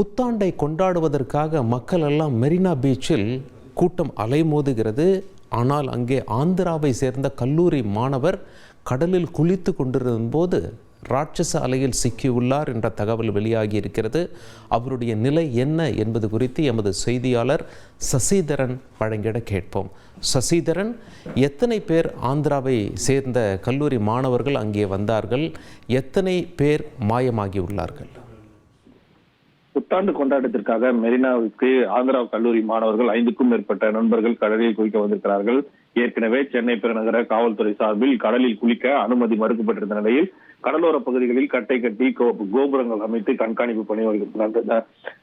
புத்தாண்டை கொண்டாடுவதற்காக மக்கள் எல்லாம் மெரினா பீச்சில் கூட்டம் அலைமோதுகிறது. ஆனால் அங்கே ஆந்திராவை சேர்ந்த கல்லூரி மாணவர் கடலில் குளித்து கொண்டிருந்த போது ராட்சச அலையில் சிக்கியுள்ளார் என்ற தகவல் வெளியாகி இருக்கிறது. அவருடைய நிலை என்ன என்பது குறித்து எமது செய்தியாளர் சசிதரன் வழங்கிட கேட்போம். சசிதரன் எத்தனை பேர் ஆந்திராவை சேர்ந்த கல்லூரி மாணவர்கள் அங்கே வந்தார்கள்? எத்தனை பேர் மாயமாகி உள்ளார்கள் புத்தாண்டு கொண்டாட்டத்திற்காக மெரினாவுக்கு ஆந்திரா கல்லூரி மாணவர்கள் ஐந்துக்கும் மேற்பட்ட நண்பர்கள் கடலில் குளிக்க வந்திருக்கிறார்கள். ஏற்கனவே சென்னை பெருநகர காவல்துறை சார்பில் கடலில் குளிக்க அனுமதி மறுக்கப்பட்டிருந்த நிலையில் கடலோர பகுதிகளில் கட்டை கட்டி கோ- கோபுரங்கள் அமைத்து கண்காணிப்பு பணி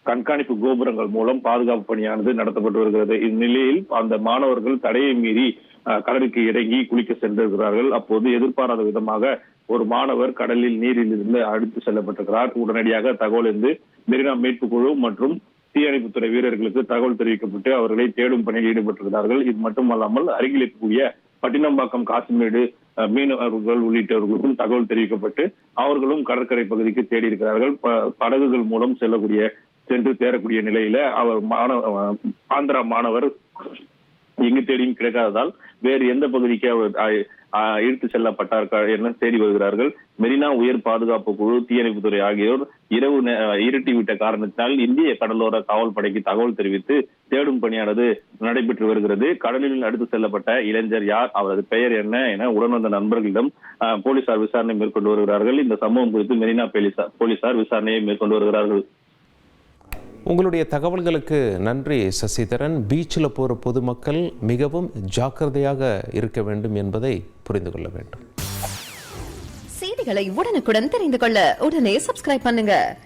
கண்காணிப்பு கோபுரங்கள் மூலம் பாதுகாப்பு பணியானது நடத்தப்பட்டு வருகிறது. இந்நிலையில் அந்த மாணவர்கள் தடையை மீறி கடலுக்கு இறங்கி குளிக்க சென்றிருக்கிறார்கள். அப்போது எதிர்பாராத விதமாக ஒரு மாணவர் கடலில் நீரில் இருந்து அடித்து செல்லப்பட்டிருக்கிறார். உடனடியாக தகவல் இருந்து மெரினா மீட்பு குழு மற்றும் தீயணைப்புத்துறை வீரர்களுக்கு தகவல் தெரிவிக்கப்பட்டு அவர்களை தேடும் பணியில் ஈடுபட்டிருக்கிறார்கள். இது மட்டுமல்லாமல் அருகில் இருக்கக்கூடிய பட்டினம்பாக்கம் காசிமேடு மீனவர்கள் உள்ளிட்டவர்களுக்கும் தகவல் தெரிவிக்கப்பட்டு அவர்களும் கடற்கரை பகுதிக்கு தேடி இருக்கிறார்கள் ப- படகுகள் மூலம் செல்லக்கூடிய சென்று சேரக்கூடிய நிலையில அவர் மாணவ ஆந்திரா மாணவர் எங்கு தேடியும் கிடைக்காததால் வேறு எந்த பகுதிக்கு அவர் இழுத்து செல்லப்பட்டார் என தேடி வருகிறார்கள். மெரினா உயர் பாதுகாப்பு குழு தீயணைப்புத்துறை ஆகியோர் இரவு இருட்டி விட்ட இருட்டிவிட்ட காரணத்தினால் இந்திய கடலோர காவல் படைக்கு தகவல் தெரிவித்து தேடும் பணியானது நடைபெற்று வருகிறது. கடலில் அடுத்து செல்லப்பட்ட இளைஞர் யார் அவரது பெயர் என்ன என உடன் வந்த நண்பர்களிடம் போலீசார் விசாரணை மேற்கொண்டு வருகிறார்கள். இந்த சம்பவம் குறித்து மெரினா போலீசார் போலீசார் விசாரணையை மேற்கொண்டு வருகிறார்கள். உங்களுடைய தகவல்களுக்கு நன்றி சசிதரன். பீச்சில் போகிற பொதுமக்கள் மிகவும் ஜாக்கிரதையாக இருக்க வேண்டும் என்பதை புரிந்து கொள்ள வேண்டும். செய்திகளை உடனுக்குடன் தெரிந்து கொள்ள உடனே சப்ஸ்கிரைப் பண்ணுங்க.